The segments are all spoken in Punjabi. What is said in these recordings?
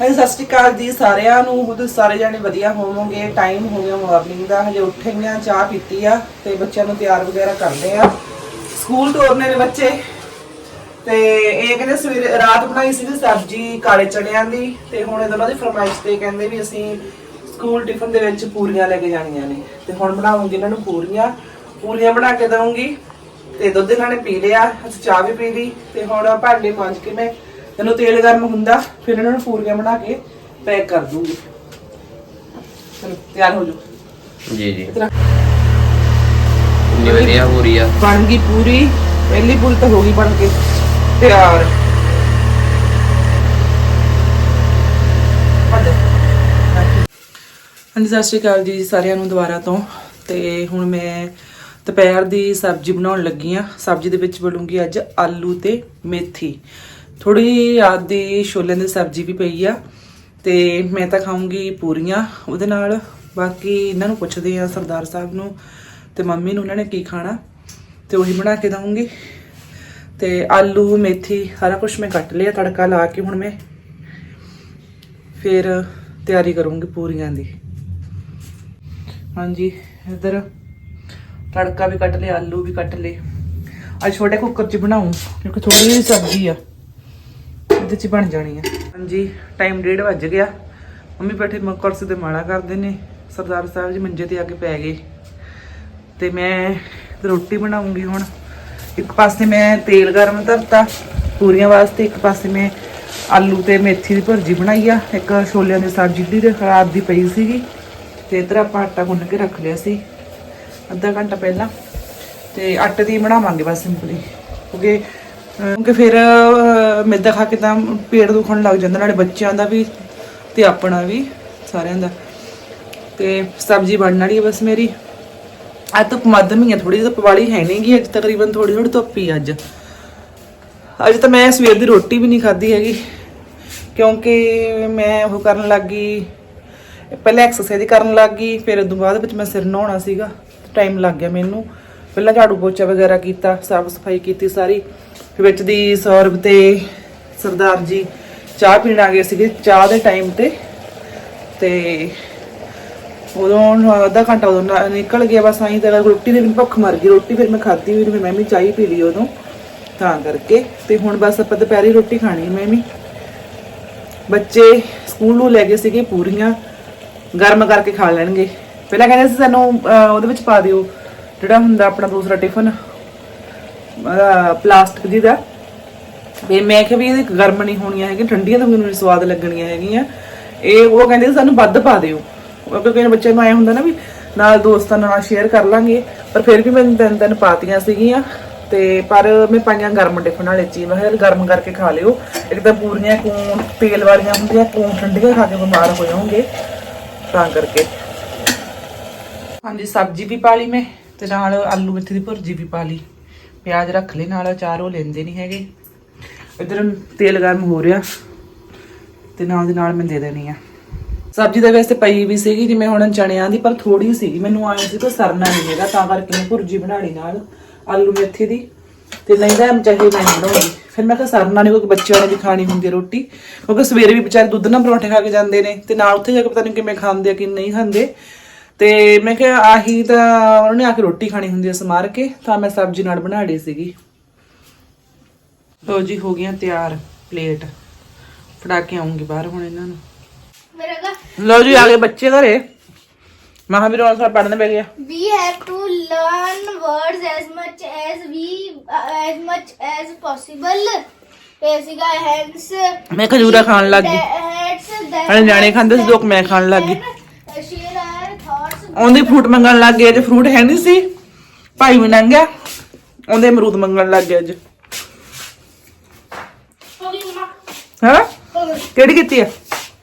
ਹਾਂਜੀ, ਸਤਿ ਸ਼੍ਰੀ ਅਕਾਲ ਜੀ ਸਾਰਿਆਂ ਨੂੰ। ਉਹ ਸਾਰੇ ਜਾਣੇ ਵਧੀਆ ਹੋਵੋਗੇ ਟਾਈਮ ਹੋ ਗਿਆ ਮਾਰਨਿੰਗ ਦਾ। ਹਜੇ ਉੱਠੇ ਹੀ ਆ, ਚਾਹ ਪੀਤੀ ਆ ਤੇ ਬੱਚਿਆਂ ਨੂੰ ਤਿਆਰ ਵਗੈਰਾ ਕਰਦੇ ਆ। ਸਕੂਲ ਤੋਰਨੇ ਨੇ ਬੱਚੇ। ਤੇ ਇਹ ਕਹਿੰਦੇ ਸਵੇਰੇ ਰਾਤ ਬਣਾਈ ਸੀ ਸਬਜ਼ੀ ਕਾਲੇ ਚਣਿਆਂ ਦੀ ਤੇ ਹੁਣ ਇਹਨਾਂ ਦੀ ਫਰਮਾਇਸ਼ ਤੇ ਕਹਿੰਦੇ ਵੀ ਅਸੀਂ ਸਕੂਲ ਟਿਫਨ ਦੇ ਵਿੱਚ ਪੂਰੀਆਂ ਲੈ ਕੇ ਜਾਣੀਆਂ ਨੇ। ਤੇ ਹੁਣ ਬਣਾਉਂਗੀ ਇਹਨਾਂ ਨੂੰ ਪੂਰੀਆਂ। ਪੂਰੀਆਂ ਬਣਾ ਕੇ ਦਵਾਂਗੀ ਤੇ ਦੁੱਧ ਇਹਨਾਂ ਨੇ ਪੀ ਲਿਆ, ਅਸੀਂ ਚਾਹ ਵੀ ਪੀ ਲਈ ਤੇ ਹੁਣ ਭਾਂਡੇ ਮਾਂਜ ਕੇ ਮੈਂ ਜਦੋਂ ਤੇਲ ਗਰਮ ਹੁੰਦਾ ਫਿਰ ਇਹਨਾਂ ਨੂੰ ਪੂਰੀਆਂ ਬਣਾ ਕੇ ਪੈਕ ਕਰ ਦੂੰਗੀ। ਚਲੋ ਤਿਆਰ ਹੋ ਜਾਓ। ਜੀ ਜੀ। ਇਤਨਾ ਇੰਨੀ ਵਧੀਆ ਹੋ ਰਹੀ ਆ। ਬਣ ਗਈ ਪੂਰੀ ਪਹਿਲੀ ਪੂਰੀ ਤਾਂ ਹੋ ਗਈ ਬਣ ਕੇ। ਤਿਆਰ। ਹਾਂਜੀ ਸਤਿ ਸ਼੍ਰੀ ਅਕਾਲ ਜੀ ਸਾਰਿਆਂ ਨੂੰ ਦੁਬਾਰਾ ਤੋਂ। ਤੇ ਹੁਣ ਮੈਂ ਦੁਪਹਿਰ ਦੀ ਸਬਜ਼ੀ ਬਣਾਉਣ ਲੱਗੀ ਆ। ਸਬਜ਼ੀ ਦੇ ਵਿੱਚ ਬਣੂਗੀ ਅੱਜ ਆਲੂ ਤੇ ਮੇਥੀ। ਥੋੜੀ ਰਾਤ ਦੀ ਛੋਲਿਆਂ ਦੀ ਸਬਜ਼ੀ ਵੀ ਪਈ ਆ ਤੇ ਮੈਂ ਤਾਂ ਖਾਊਂਗੀ ਪੂਰੀਆਂ ਉਹਦੇ ਨਾਲ। ਬਾਕੀ ਇਹਨਾਂ ਨੂੰ ਪੁੱਛਦੇ ਆ ਸਰਦਾਰ ਸਾਹਿਬ ਨੂੰ ਤੇ ਮੰਮੀ ਨੂੰ ਉਹਨਾਂ ਨੇ ਕੀ ਖਾਣਾ ਤੇ ਉਹੀ ਬਣਾ ਕੇ ਦਵਾਂਗੀ ਤੇ ਆਲੂ, ਮੇਥੀ, ਸਾਰਾ ਕੁਝ ਮੈਂ ਕੱਟ ਲਿਆ, ਤੜਕਾ ਲਾ ਕੇ ਹੁਣ ਮੈਂ ਫਿਰ ਤਿਆਰੀ ਕਰੂੰਗੀ ਪੂਰੀਆਂ ਦੀ। ਹਾਂਜੀ, ਇਧਰ ਤੜਕਾ ਵੀ ਕੱਟ ਲਿਆ, ਆਲੂ ਵੀ ਕੱਟ ਲਏ। ਅੱਜ ਛੋਟੇ ਕੁੱਕਰ 'ਚ ਬਣਾਉਂ ਕਿਉਂਕਿ ਥੋੜੀ ਜਿਹੀ ਸਬਜ਼ੀ ਆ। ਇਹਦੇ 'ਚ ਬਣ ਜਾਣੀ ਆ। ਹਾਂਜੀ ਟਾਈਮ 1:30 ਵੱਜ ਗਿਆ। ਮੰਮੀ ਬੈਠੇ ਮ- ਕੁਰਸੀ ਤੇ ਮਾਲਾ ਕਰਦੇ ਨੇ। ਸਰਦਾਰ ਸਾਹਿਬ ਜੀ ਮੰਜੇ ਤੇ ਆ ਕੇ ਪੈ ਗਏ। ਤੇ ਮੈਂ ਰੋਟੀ ਬਣਾਉਂਗੀ ਹੁਣ। ਇੱਕ ਪਾਸੇ ਮੈਂ ਤੇਲ ਗਰਮ ਧਰਤਾ ਪੂਰੀਆਂ ਵਾਸਤੇ, ਇੱਕ ਪਾਸੇ ਮੈਂ ਆਲੂ ਤੇ ਮੇਥੀ ਦੀ ਭੁਰਜੀ ਬਣਾਈ ਆ। ਇੱਕ ਛੋਲਿਆਂ ਦੀ ਸਬਜ਼ੀ ਜਿਹੜੀ ਰਾਤ ਦੀ ਪਈ ਸੀਗੀ। ਤੇ ਇਧਰ ਆਪਾਂ ਆਟਾ ਗੁੰਨ ਕੇ ਰੱਖ ਲਿਆ ਸੀ। ਅੱਧਾ ਘੰਟਾ ਪਹਿਲਾਂ। ਤੇ ਆਟੇ ਦੀ ਬਣਾਵਾਂਗੇ ਬਸ ਸਿੰਪਲੀ। ਕਿਉਂਕਿ ਕਿਉਂਕਿ ਫਿਰ ਅਹ, ਮੈਦਾ ਖਾ ਕੇ ਤਾਂ ਪੇਟ ਦੁਖਣ ਲੱਗ ਜਾਂਦਾ ਨਾਲੇ ਬੱਚਿਆਂ ਦਾ ਵੀ ਤੇ ਆਪਣਾ ਵੀ ਸਾਰਿਆਂ ਦਾ। ਤੇ ਸਬਜ਼ੀ ਬਣਨ ਵਾਲੀ ਹੈ ਬਸ ਮੇਰੀ। ਅੱਜ ਧੁੱਪ ਮੱਧਮ ਹੀ ਹੈ ਥੋੜੀ ਜਿਹੀ ਧੁੱਪ ਵਾਲੀ ਹੈ ਨਹੀਂਗੀ ਅੱਜ ਤਕਰੀਬਨ ਥੋੜੀ ਥੋੜੀ ਧੁੱਪ ਹੀ ਅੱਜ। ਅੱਜ ਤਾਂ ਮੈਂ ਸਵੇਰ ਦੀ ਰੋਟੀ ਵੀ ਨਹੀਂ ਖਾਧੀ ਹੈਗੀ ਕਿਉਂਕਿ ਮੈਂ ਉਹ ਕਰਨ ਲੱਗੀ ਪਹਿਲਾਂ ਐਕਸਰਸਾਈਜ਼ ਕਰਨ ਲੱਗੀ ਫਿਰ ਉਦੋਂ ਬਾਅਦ ਵਿੱਚ ਮੈਂ ਸਿਰ ਨਹਾਉਣਾ ਸੀਗਾ ਟਾਈਮ ਲੱਗ ਗਿਆ ਮੈਨੂੰ। ਪਹਿਲਾਂ ਝਾੜੂ ਪੋਚਾ ਵਗੈਰਾ ਕੀਤਾ ਸਾਫ਼ ਸਫ਼ਾਈ ਕੀਤੀ ਸਾਰੀ। ਵਿੱਚ ਦੀ ਸੌਰਵ ਤੇ ਸਰਦਾਰ ਜੀ ਚਾਹ ਪੀਣ ਆ ਗਏ ਸੀਗੇ, ਚਾਹ ਦੇ ਟਾਈਮ ਤੇ। ਤੇ ਉਦੋਂ ਅੱਧਾ ਘੰਟਾ ਉਦੋਂ ਨਿਕਲ ਗਿਆ, ਬਸ ਆਈ ਤਾਂ ਰੋਟੀ ਦੇ ਵੀ ਭੁੱਖ ਮਰ ਗਈ। ਰੋਟੀ ਫਿਰ ਮੈਂ ਖਾਧੀ ਵੀ ਮੈਂ ਵੀ ਚਾਹ ਹੀ ਪੀ ਲਈ ਉਦੋਂ, ਤਾਂ ਕਰਕੇ। ਤੇ ਹੁਣ ਬਸ ਆਪਾਂ ਦੁਪਹਿਰੀ ਰੋਟੀ ਖਾਣੀ ਹੈ ਮੈਂ ਵੀ। ਬੱਚੇ ਸਕੂਲ ਨੂੰ ਲੈ ਗਏ ਸੀਗੇ ਪੂਰੀਆਂ, ਗਰਮ ਕਰਕੇ ਖਾ ਲੈਣਗੇ। ਪਹਿਲਾਂ ਕਹਿੰਦੇ ਸੀ ਸਾਨੂੰ ਉਹਦੇ ਵਿੱਚ ਪਾ ਦਿਓ। ਜਿਹੜਾ ਹੁੰਦਾ ਆਪਣਾ ਦੂਸਰਾ ਟਿਫਨ ਪਲਾਸਟਿਕ ਜੀ ਦਾ। ਵੀ ਮੈਂ ਕਿਹਾ ਵੀ ਇਹ ਗਰਮ ਨਹੀਂ ਹੋਣੀਆਂ ਹੈਗੀਆਂ, ਠੰਡੀਆਂ ਤਾਂ ਮੈਨੂੰ ਨੀ ਸਵਾਦ ਲੱਗਣੀਆਂ ਹੈਗੀਆਂ। ਇਹ ਉਹ ਕਹਿੰਦੇ ਸਾਨੂੰ ਵੱਧ ਪਾ ਦਿਓ। ਉਹ ਕਿਉਂਕਿ ਬੱਚਿਆਂ ਨੂੰ ਆਇਆ ਹੁੰਦਾ ਨਾ ਵੀ ਨਾਲ ਦੋਸਤਾਂ ਨਾਲ ਸ਼ੇਅਰ ਕਰ ਲਾਂਗੇ। ਪਰ ਫਿਰ ਵੀ ਮੈਂ ਤਿੰਨ ਤਿੰਨ ਪਾਤੀਆਂ ਸੀਗੀਆਂ ਤੇ ਪਰ ਮੈਂ ਪਾਈਆਂ ਗਰਮ ਟਿਫਨ ਵਾਲੇ ਚੀ ਮੈਂ ਕਿਹਾ ਗਰਮ ਕਰਕੇ ਖਾ ਲਿਓ। ਇੱਕ ਤਾਂ ਪੂਰੀਆਂ ਕੂਣ ਤੇਲ ਵਾਲੀਆਂ ਹੁੰਦੀਆਂ ਕੂਣ ਠੰਡੀਆਂ ਖਾ ਕੇ ਬਿਮਾਰ ਹੋ ਜਾਓਗੇ। ਤਾਂ ਕਰਕੇ। ਹਾਂਜੀ, ਸਬਜ਼ੀ ਵੀ ਪਾ ਲਈ ਮੈਂ ਤੇ ਨਾਲ ਆਲੂ ਮੇਥੀ ਦੀ ਭੁਰਜੀ ਵੀ ਪਾ ਲਈ। ਪਿਆਜ਼ ਰੱਖ ਲਈ ਨਾਲ ਅਚਾਰ ਉਹ ਲੈਂਦੇ ਨਹੀਂ ਹੈਗੇ। ਇਧਰ ਤੇਲ ਗਰਮ ਹੋ ਰਿਹਾ ਤੇ ਨਾਲ ਦੀ ਨਾਲ ਮੈਂ ਦੇ ਦੇਣੀ ਆ। ਸਬਜ਼ੀ ਦੇ ਵੈਸੇ ਪਈ ਵੀ ਸੀਗੀ ਜਿਵੇਂ ਹੁਣ ਚਣਿਆਂ ਦੀ, ਪਰ ਥੋੜੀ ਸੀਗੀ। ਮੈਨੂੰ ਆਇਆ ਸੀ ਕਿ ਸਰਨਾ ਨਹੀਂ ਹੈਗਾ, ਤਾਂ ਕਰਕੇ ਮੈਂ ਭੁਰਜੀ ਬਣਾ ਨਾਲ ਆਲੂ ਮੇਥੀ ਦੀ। ਤੇ ਨਹੀਂ ਤਾਂ ਚਾਹੇ ਮੈਂ ਬਣਾਉਂਗੀ ਫਿਰ ਮੈਂ ਕਿਹਾ ਸਰਨਾ ਨਹੀਂ, ਕਿਉਂਕਿ ਬੱਚਿਆਂ ਨੇ ਵੀ ਖਾਣੀ ਹੁੰਦੀ ਹੈ ਰੋਟੀ। ਕਿਉਂਕਿ ਸਵੇਰੇ ਵੀ ਵਿਚਾਰੇ ਦੁੱਧ ਨਾਲ ਪਰੌਂਠੇ ਖਾ ਕੇ ਜਾਂਦੇ ਨੇ। ਤੇ ਨਾਲ ਉੱਥੇ ਜਾ ਕੇ ਪਤਾ ਨਹੀਂ ਕਿਵੇਂ ਖਾਂਦੇ ਆ ਕਿ ਨਹੀਂ ਖਾਂਦੇ। ਤੇ ਮੈਂ ਕਿਹਾ ਆਹੀ ਤਾਂ ਉਹਨਾਂ ਨੇ ਆ ਕੇ ਰੋਟੀ ਖਾਣੀ ਹੁੰਦੀ ਐ ਸਮਾਰ ਕੇ ਤਾਂ ਮੈਂ ਸਬਜ਼ੀ ਨਾਲ ਬਣਾ ਲਈ ਸੀਗੀ। ਲੋ ਜੀ ਹੋ ਗਈਆਂ ਤਿਆਰ ਪਲੇਟ। ਫੜਾ ਕੇ ਆਉਂਗੀ ਬਾਹਰ ਹੁਣ ਇਹਨਾਂ ਨੂੰ। ਲੋ ਜੀ ਆ ਗਏ ਬੱਚੇ ਘਰੇ। ਮਹਾਵੀਰ ਉਹਨਾਂ ਸਾਹਿਬ ਪੜਨ ਬੈ ਗਿਆ। We have to learn words as much as we as much as possible ਬੇਸਿਕਾ ਹੈਂਸ ਮੈਂ ਖਜੂਰਾ ਖਾਣ ਲੱਗ ਗਈ। ਹਲੇ ਨਿਆਣੇ ਖਾਂਦੇ ਸੀ ਦੋ ਮੈਂ ਖਾਣ ਲੱਗ ਗਈ। ਆਉਂਦੇ ਫਰੂਟ ਮੰਗਣ ਲੱਗ ਗਏ ਅੱਜ ਫਰੂਟ ਹੈ ਨਹੀਂ ਸੀ। ਭਾਈ ਵੀ ਲੰਘਿਆ ਆਉਂਦੇ ਅਮਰੂਦ ਮੰਗਣ ਲੱਗ ਗਏ ਅੱਜ। ਹੋ? ਕਿਹੜੀ ਕੀਤੀ ਆ?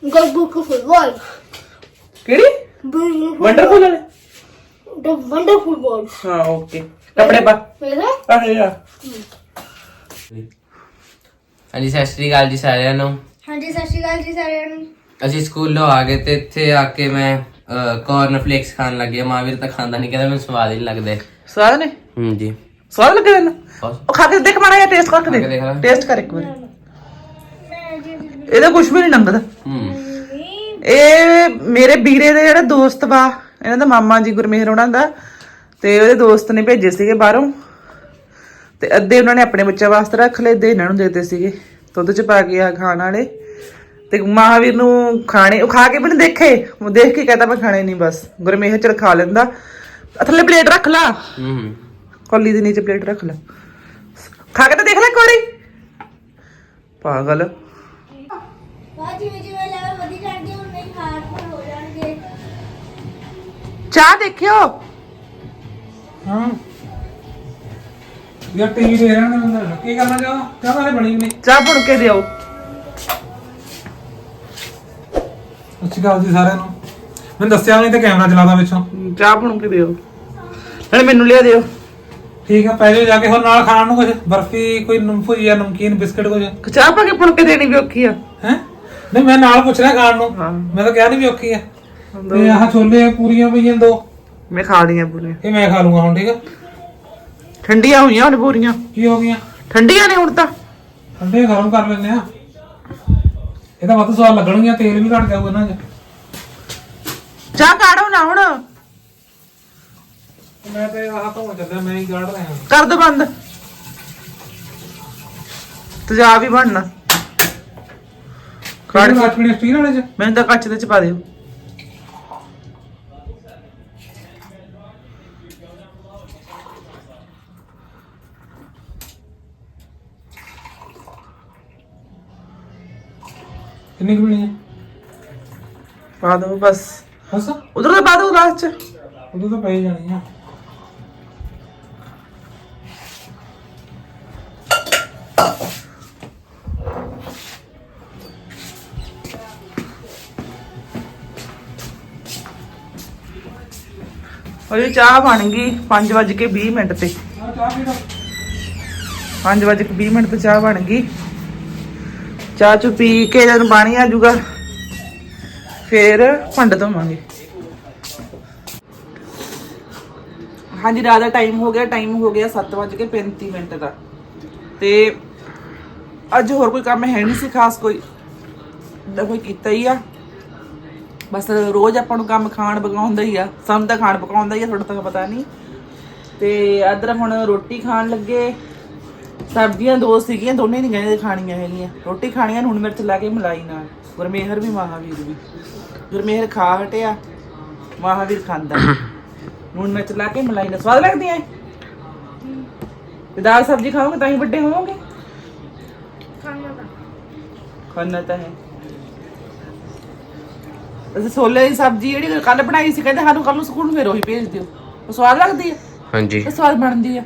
book football ਕਿਹੜੀ? ਵੰਡਰਫੁਲ ਵਾਲੇ। the wonderful ਹਾਂ ਓਕੇ ਕੱਪੜੇ ਪਾ। ਮੇਰਾ ਆਹੇ ਆ। ਹਾਂਜੀ ਸਤਿ ਸ਼੍ਰੀ ਅਕਾਲ ਜੀ ਸਾਰਿਆਂ ਨੂੰ। ਹਾਂਜੀ ਸਤਿ ਸ਼੍ਰੀ ਅਕਾਲ ਜੀ ਸਾਰਿਆਂ ਨੂੰ। ਅਸੀਂ ਸਕੂਲੋਂ ਆ ਗਏ ਤੇ ਇੱਥੇ ਆ ਕੇ ਮੈਂ ਕਾਰਨ ਫਲੇਕਸ ਖਾਣ ਲੱਗ ਗਿਆ ਮਾਵੀਰ ਤਾਂ ਖਾਂਦਾ ਨਹੀਂ ਕਹਿੰਦਾ ਮੈਨੂੰ ਸਵਾਦ ਹੀ ਨਹੀਂ ਲੱਗਦੇ। ਸਵਾਦ ਨੇ? ਹੂੰ ਜੀ। ਸਵਾਦ ਲੱਗੇ ਤੈਨੂੰ? ਉਹ ਖਾ ਕੇ ਦੇਖ ਮਾੜਾ ਜਿਹਾ ਟੇਸਟ ਕਰਕੇ ਦੇਖ। ਲੈ। ਟੇਸਟ ਕਰ ਇੱਕ ਵਾਰੀ। ਇਹਦਾ ਕੁਝ ਵੀ ਨਹੀਂ ਲੰਗਦਾ ਹੂੰ। ਮੇਰੇ ਵੀਰੇ ਦੇ ਜਿਹੜਾ ਦੋਸਤ ਵਾ ਇਹਨਾਂ ਦਾ ਮਾਮਾ ਜੀ ਗੁਰਮੇਹਰ ਉਹਨਾਂ ਦਾ ਤੇ ਉਹਦੇ ਦੋਸਤ ਨੇ ਭੇਜੇ ਸੀਗੇ ਬਾਹਰੋਂ। ਤੇ ਅੱਧੇ ਉਹਨਾਂ ਨੇ ਆਪਣੇ ਬੱਚਿਆਂ ਵਾਸਤੇ ਰੱਖ ਲਏ ਅੱਧੇ ਇਹਨਾਂ ਨੂੰ ਦੇਤੇ ਸੀਗੇ। ਦੁੱਧ ਚ ਪਾ ਕੇ ਆ ਖਾਣ ਵਾਲੇ। ਤੇ ਮਹਾਵੀਰ ਨੂੰ ਖਾਣੇ ਉਹ ਖਾ ਕੇ ਵੀ ਨਹੀਂ ਦੇਖੇ। ਉਹ ਦੇਖ ਕੇ ਕਹਤਾ ਮੈਂ ਖਾਣੇ ਨਹੀਂ ਬਸ। ਗੁਰਮੇਹਰ ਚਲ ਖਾ ਲੈਂਦਾ। ਥੱਲੇ ਪਲੇਟ ਰੱਖ ਲਾ। ਹੂੰ। ਕੋਲੀ ਦੇ ਨੀਚੇ ਪਲੇਟ ਰੱਖ ਲੈ। ਖਾ ਕੇ ਤਾਂ ਦੇਖ ਲੈ ਕੋਰੀ ਪਾਗਲ। ਚਾਹ ਦੇਖਿਓ। ਹਾਂ। ਯਾਰ ਟੀਵੀ ਦੇ ਰਹਿਣ ਦੇ ਬੰਦਾ ਕੀ ਕਰਨਾ ਚਾਹ? ਚਾਹ ਹਲੇ ਬਣੀ ਨਹੀਂ। ਚਾਹ ਬਣ ਕੇ ਦਿਓ। ਅੱਛੀ ਗੱਲ ਜੀ ਸਾਰਿਆਂ ਨੂੰ। ਮੈਨੂੰ ਦੱਸਿਆ ਨਹੀਂ ਤੇ ਕੈਮਰਾ ਚਲਾਦਾ ਵਿੱਚੋਂ ਚਾਹ ਬਣ ਕੇ ਦਿਓ। ਨਾਲੇ ਮੈਨੂੰ ਲਿਆ ਦਿਓ। ਠੀਕ ਆ ਪੈ ਜਾਓ ਜਾ ਕੇ ਹੋਰ ਨਾਲ ਖਾਣ ਨੂੰ ਕੁਝ ਬਰਫੀ ਕੋਈ ਨਮਕੀਨ ਜਾਂ ਨਮਕੀਨ ਬਿਸਕਟ ਕੁਝ ਚਾਹ ਪਾ ਕੇ ਬਣ ਕੇ ਦੇਣੀ ਵੀ ਔਖੀ ਆ। ਹੈ? ਨਹੀਂ ਮੈਂ ਨਾਲ ਪੁੱਛ ਰਿਹਾ ਖਾਣ ਨੂੰ। ਹਾਂ। ਮੈਂ ਤਾਂ ਕਿਹਾ ਨਹੀਂ ਵੀ ਔਖੀ ਆ। ਤੇ ਆਹ ਛੋਲੇ ਪੂਰੀਆਂ ਪਈਆਂ ਦੋ। ਮੈਂ ਖਾ ਲਈਆਂ ਪੂਰੀਆਂ। ਇਹ ਮੈਂ ਖਾ ਲੂੰਗਾ ਹੁਣ ਠੀਕ ਆ? ਠੰਡੀਆਂ ਹੋਈਆਂ ਹੁਣ ਪੂਰੀਆਂ। ਕੀ ਹੋ ਗਈਆਂ? ਠੰਡੀਆਂ ਨੇ ਹੁਣ ਤਾਂ। ਠੰਡੇ ਗਰਮ ਕਰ ਲੈਂਦੇ ਆ। ਇਹ ਤਾਂ ਵੱਧ ਸਵਾਦ ਲੱਗਣਗੀਆਂ ਤੇਲ ਵੀ ਘੱਟ ਜਾਊਗਾ ਇਹਨਾਂ 'ਚ। ਚਾਹ ਕਾੜੋ ਨਾ ਹੁਣ। ਮੈਂ ਤੇ ਆਹ ਤੋਂ ਚੱਲਿਆ ਮੈਂ ਹੀ ਗੜ ਰਿਹਾ। ਕਰ ਦੋ ਬੰਦ। ਤੇਜ਼ਾਬ ਵੀ ਬਣਨਾ। ਕਾੜ ਕੇ ਕੱਟ ਸਟੀਲ ਵਾਲੇ 'ਚ? ਮੈਨੂੰ ਤਾਂ ਕੱਚ ਦੇ ਚ ਪਾ ਦਿਓ। ਕਿੰਨੀ ਕੁ ਪੀਣੀ ਹੈ? ਪਾ ਦਿਓ ਬਸ। ਉਧਰ ਤਾਂ ਪਾ ਲਾਸਟ ਚ। ਉਹਦੀ ਚਾਹ ਬਣ ਗਈ 5:20 ਮਿੰਟ ਤੇ। ਚਾਹ ਪੀ ਲਓ। 5:20 ਮਿੰਟ ਤੇ ਚਾਹ ਬਣ ਗਈ। ਚਾਹ ਚੁ ਪੀ ਕੇ ਜਦੋਂ ਪਾਣੀ ਆ ਜਾਊਗਾ, ਫਿਰ ਭੰਡ ਧੋਵਾਂਗੇ ਹਾਂਜੀ, ਰਾਤ ਦਾ ਟਾਈਮ ਹੋ ਗਿਆ ਟਾਈਮ ਹੋ ਗਿਆ 7:35 ਮਿੰਟ ਦਾ। ਤੇ ਅੱਜ ਹੋਰ ਕੋਈ ਕੰਮ ਹੈ ਨਹੀਂ ਸੀ ਖਾਸ, ਕੋਈ ਦਾ ਕੋਈ ਕੀਤਾ ਹੀ ਆ। ਬਸ ਰੋਜ਼ ਆਪਾਂ ਨੂੰ ਕੰਮ ਖਾਣ ਪਕਾਉਂਦਾ ਹੀ ਆ, ਸਾਨੂੰ ਤਾਂ ਖਾਣ ਪਕਾਉਂਦਾ ਹੀ ਆ ਤੁਹਾਡਾ ਤਾਂ ਪਤਾ ਨਹੀਂ ਤੇ ਅਦਰ ਹੁਣ ਰੋਟੀ ਖਾਣ ਲੱਗੇ। ਸਬਜ਼ੀਆਂ ਦੋ ਸੀਗੀਆਂ ਦੋਨੇ ਨਹੀਂ ਕਹਿੰਦੇ ਖਾਣੀਆਂ ਹੈਗੀਆਂ। ਰੋਟੀ ਖਾਣੀਆਂ ਨੂਣ ਮਿਰਚ ਲਾ ਕੇ ਮਲਾਈ ਨਾਲ। ਗੁਰਮੇਹਰ ਵੀ ਮਹਾਵੀਰ ਵੀ। ਗੁਰਮੇਹਰ ਖਾ ਹਟਿਆ ਮਹਾਵੀਰ ਖਾਂਦਾ। ਨੂਣ ਮਿਰਚ ਲਾ ਕੇ ਮਲਾਈ ਨਾਲ। ਸਵਾਦ ਲੱਗਦੀਆਂ ਐ? ਤੇ ਦਾਲ ਸਬਜ਼ੀ ਖਾਓਗੇ ਤਾਂ ਹੀ ਵੱਡੇ ਹੋਵੋਗੇ? ਖਾਣਾ ਤਾਂ। ਖਾਣਾ ਤਾਂ ਹੈ। ਅਸੀਂ ਛੋਲੇ ਦੀ ਸਬਜ਼ੀ ਜਿਹੜੀ ਕੱਲ ਬਣਾਈ ਸੀ ਕਹਿੰਦੇ ਸਾਨੂੰ ਕੱਲ ਨੂੰ ਸਕੂਲ ਫੇਰ ਉਹੀ ਭੇਜ ਦਿਓ। ਉਹ ਸਵਾਦ ਲੱਗਦੀ ਹੈ ਹਾਂਜੀ। ਇਹ ਸਵਾਦ ਬਣਦੀ ਆ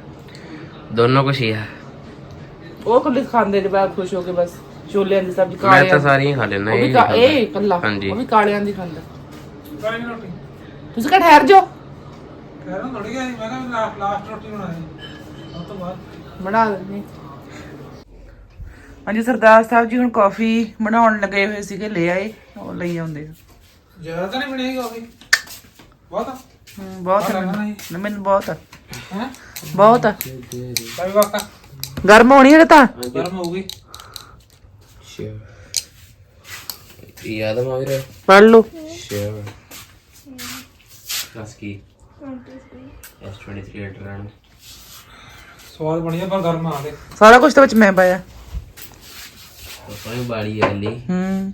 ਦੋਨੋਂ ਕੁਛ ਹੀ ਆ। ਉਹ ਕੱਲੇ ਖਾਂਦੇ ਨੇ ਬਾਅਦ ਖੁਸ਼ ਹੋ ਕੇ ਬਸ ਛੋਲਿਆਂ ਦੀ ਸਬਜ਼ੀ ਮੈਂ ਕਾਲਿਆਂ ਤਾਂ ਦੀ। ਸਾਰੀਆਂ ਖਾ ਲੈਣਾ ਉਹ ਇਹ ਵੀ ਨਹੀਂ ਕਾ- ਖਾਂਦਾ। ਇਹ ਕੱਲਾ ਹਾਂਜੀ। ਉਹ ਵੀ ਕਾਲਿਆਂ ਦੀ ਖਾਂਦਾ। ਕਾਲੀ ਰੋਟੀ? ਤੁਸੀਂ ਕਹ ਠਹਿਰ ਜਾਓ। ਕਹਿ ਰਹਾ ਥੋੜੀ ਗਿਆ ਮੈਂ ਕਿਹਾ ਲਾਸਟ ਰੋਟੀ ਬਣਾਣੀ ਉਸ ਤੋਂ ਬਾਅਦ। ਬਣਾ ਲੈਣੇ ਹਾਂਜੀ ਸਰਦਾਰ ਸਾਹਿਬ ਜੀ ਹੁਣ ਕਾਫੀ ਬਣਾਉਣ ਲੱਗੇ ਹੋਏ ਸੀਗੇ ਲੈ ਆਏ ਉਹ ਲਈ ਆਉਂਦੇ ਆ। ਜ਼ਿਆਦਾ ਤਾਂ ਨਹੀਂ ਬਣੇਗੀ ਕਾਫੀ? ਬਹੁਤ ਆ? ਹਮ, ਬਹੁਤ ਆ। ਮੈਨੂੰ ਨਹੀਂ। ਨਾ, ਮੈਨੂੰ ਬਹੁਤ ਆ। ਹੈ? ਬਹੁਤ ਆ। ਕਾਫੀ ਵਾਕਾ ਗਰਮ ਹੋਣੀ ਹੈ ਤਾਂ? ਗਰਮ ਹੋਊਗੀ। ਸ਼ੇਅਰ ਯਾਦ ਆ ਮਾਵੀਰ ਪੜ ਲਓ। ਸ਼ੇਅਰ ਕਲਾਸ ਕੀ? S23 ਅਲਟਰਨ ਸਵਾਦ ਬਣੀਆ ਪਰ ਗਰਮ ਆ ਗਏ ਸਾਰਾ ਕੁਝ ਤਾਂ ਵਿੱਚ ਮੈਂ ਪਾਇਆ। ਉਹ ਬਾੜੀ ਆ ਲਈ ਹੂੰ।